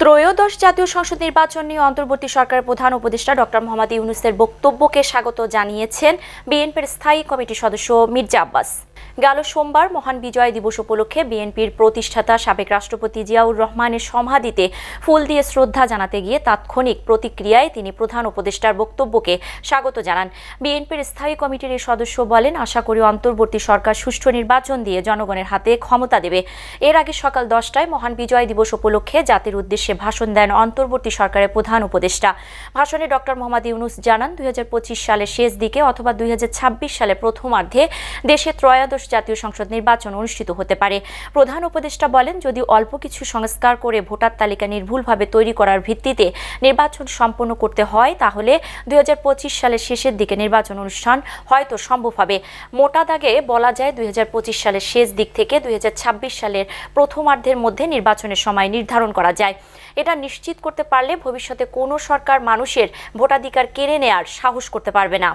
ত্রয়োদশ জাতীয় সংসদ নির্বাচন নিয়ে অন্তর্বর্তী সরকারের প্রধান উপদেষ্টা ডক্টর মোহাম্মদ ইউনুসের বক্তব্যকে স্বাগত জানিয়েছেন বিএনপির স্থায়ী কমিটির সদস্য মির্জা আব্বাস। গেল সোমবার মহান বিজয় দিবস উপলক্ষে বিএনপির প্রতিষ্ঠাতা সাবেক রাষ্ট্রপতি জিয়াউর রহমানের সমাধিতে ফুল দিয়ে শ্রদ্ধা জানাতে গিয়ে তাৎক্ষণিক প্রতিক্রিয়ায় তিনি প্রধান উপদেষ্টার বক্তব্যকে স্বাগত জানান। বিএনপির স্থায়ী কমিটির এই সদস্য বলেন, আশা করি অন্তর্বর্তী সরকার সুষ্ঠু নির্বাচন দিয়ে জনগণের হাতে ক্ষমতা দেবে। এর আগে সকাল দশটায় মহান বিজয় দিবস উপলক্ষে জাতির উদ্দেশ্যে ভাষণ দেন অন্তর্বর্তী সরকারের প্রধান উপদেষ্টা। ভাষণে ডক্টর মোহাম্মদ ইউনুস জানান, দুই হাজার পঁচিশ সালের শেষ দিকে অথবা দুই সালের প্রথমার্ধে দেশে ত্রয়োদশ জাতীয় সংসদ নির্বাচন অনুষ্ঠিত হতে পারে। প্রধান উপদেষ্টা বলেন, যদি অল্প কিছু সংস্কার করে ভোটার তালিকা নির্ভুলভাবে তৈরি করার ভিত্তিতে নির্বাচন সম্পন্ন করতে হয়, তাহলে দু হাজার পঁচিশ সালের শেষের দিকে নির্বাচন অনুষ্ঠান হয়তো সম্ভব হবে। মোটা দাগে বলা যায়, দুই হাজার পঁচিশ সালের শেষ দিক থেকে দুই হাজার ছাব্বিশ সালের প্রথমার্ধের মধ্যে নির্বাচনের সময় নির্ধারণ করা যায়। এটা নিশ্চিত করতে পারলে ভবিষ্যতে কোনো সরকার মানুষের ভোটাধিকার কেড়ে নেয়ার সাহস করতে পারবে না।